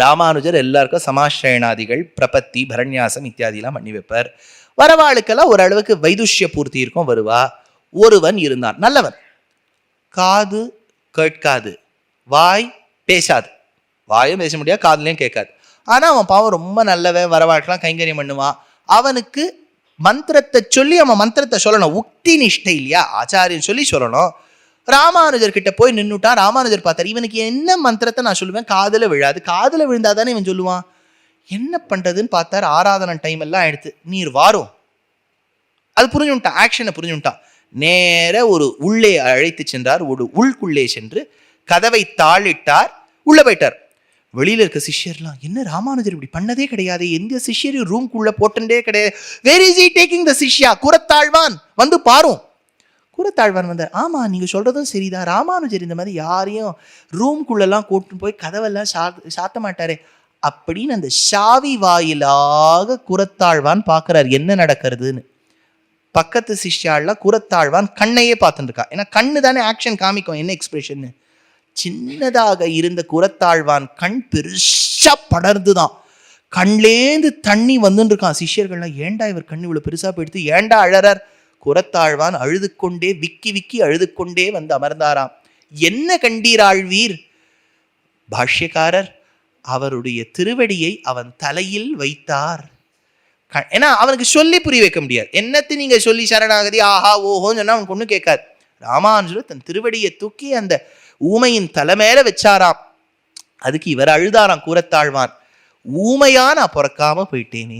ராமானுஜர் எல்லாருக்கும் சமாஸ்ரயணாதிகள் பிரபத்தி பரண்யாசம் இத்தியாதிலாம் பண்ணி வைப்பார். வரவாளுக்கெல்லாம் ஓரளவுக்கு வைதுஷ்ய பூர்த்தி இருக்கும் வருவா. ஒருவன் இருந்தான். நல்லவன். காது கேட்காது. வாய் பேசாது. வாயும் பேச முடியாது காதுலையும் கேட்காது. ஆனால் அவன் பாவம் ரொம்ப நல்லவன். வரவாழ்க்கெல்லாம் கைங்கரியம் பண்ணுவான். அவனுக்கு மந்திரத்தை சொல்லி அவன் மந்திரத்தை சொல்லணும். உக்தி நிஷ்டை இல்லையா? ஆச்சாரியன் சொல்லி சொல்லணும். ராமானுஜர் கிட்ட போய் நின்றுட்டான் ராமானுஜர் பார்த்தார் இவனுக்கு என்ன மந்திரத்தை நான் சொல்லுவேன்? காதில் விழாது. காதில் விழுந்தாதானே இவன் சொல்லுவான்? என்ன பண்ணுறதுன்னு பார்த்தார். ஆராதனை டைம் எல்லாம் எடுத்து நீர் வாரும் அது புரிஞ்சுட்டான். ஆக்ஷனை புரிஞ்சுட்டான். நேர ஒரு உள்ளே அழைத்து சென்றார். ஒரு உள்குள்ளே சென்று கதவை தாளிட்டார். உள்ளே போயிட்டார். வெளியில இருக்க சிஷ்யர்லாம் என்ன ராமானுஜர் இப்படி பண்ணதே கிடையாது. எந்த சிஷ்யரையும் ரூம்குள்ள போட்டே கிடையாது. Where is E taking the சிஷ்யா குரத்தாழ்வான். வந்து பாரும். குரத்தாழ்வான் வந்தார். ஆமா நீங்கள் சொல்கிறதும் சரிதான். ராமானுஜர் இந்த மாதிரி யாரையும் ரூம்குள்ளெல்லாம் கூட்டின்னு போய் கதவெல்லாம் சா சாத்த மாட்டாரே. அப்படின்னு அந்த சாவி வாயிலாக குரத்தாழ்வான் பார்க்குறார் என்ன நடக்கிறதுன்னு. பக்கத்து சிஷ்யாள்லாம் குரத்தாழ்வான் கண்ணையே பார்த்துட்டுருக்கா. ஏன்னா கண்ணு தானே ஆக்ஷன் காமிக்கும் என்ன எக்ஸ்பிரஷன் சின்னதாக இருந்த குரத்தாழ்வான் கண் பெருசா படர்ந்துதான். கண்லேந்து தண்ணி வந்துருக்கான் இருக்கான் சிஷ்யர்கள்லாம் ஏண்டா இவர் கண் இவ்வளோ பெருசாக போயிடுத்து? ஏண்டா அழறார்? குரத்தாழ்வான் அழுது கொண்டே விக்கி விக்கி அழுது கொண்டே வந்து அமர்ந்தாராம். என்ன கண்டீராழ்வீர் பாஷ்யக்காரர் அவருடைய திருவடியை அவன் தலையில் வைத்தார். க- ஏன்னா அவனுக்கு சொல்லி புரிய வைக்க முடியாது. என்னத்தை நீங்க சொல்லி சரணாகதி? ஆஹா ஓஹோன்னு சொன்னா அவனுக்கு ஒன்றும் கேட்காது. ராமானுஜர் தன் திருவடியை தூக்கி அந்த ஊமையின் தலை வச்சாராம். அதுக்கு இவர் அழுதாராம் கூறத்தாழ்வான் ஊமையா நான் பிறக்காம போயிட்டேனே.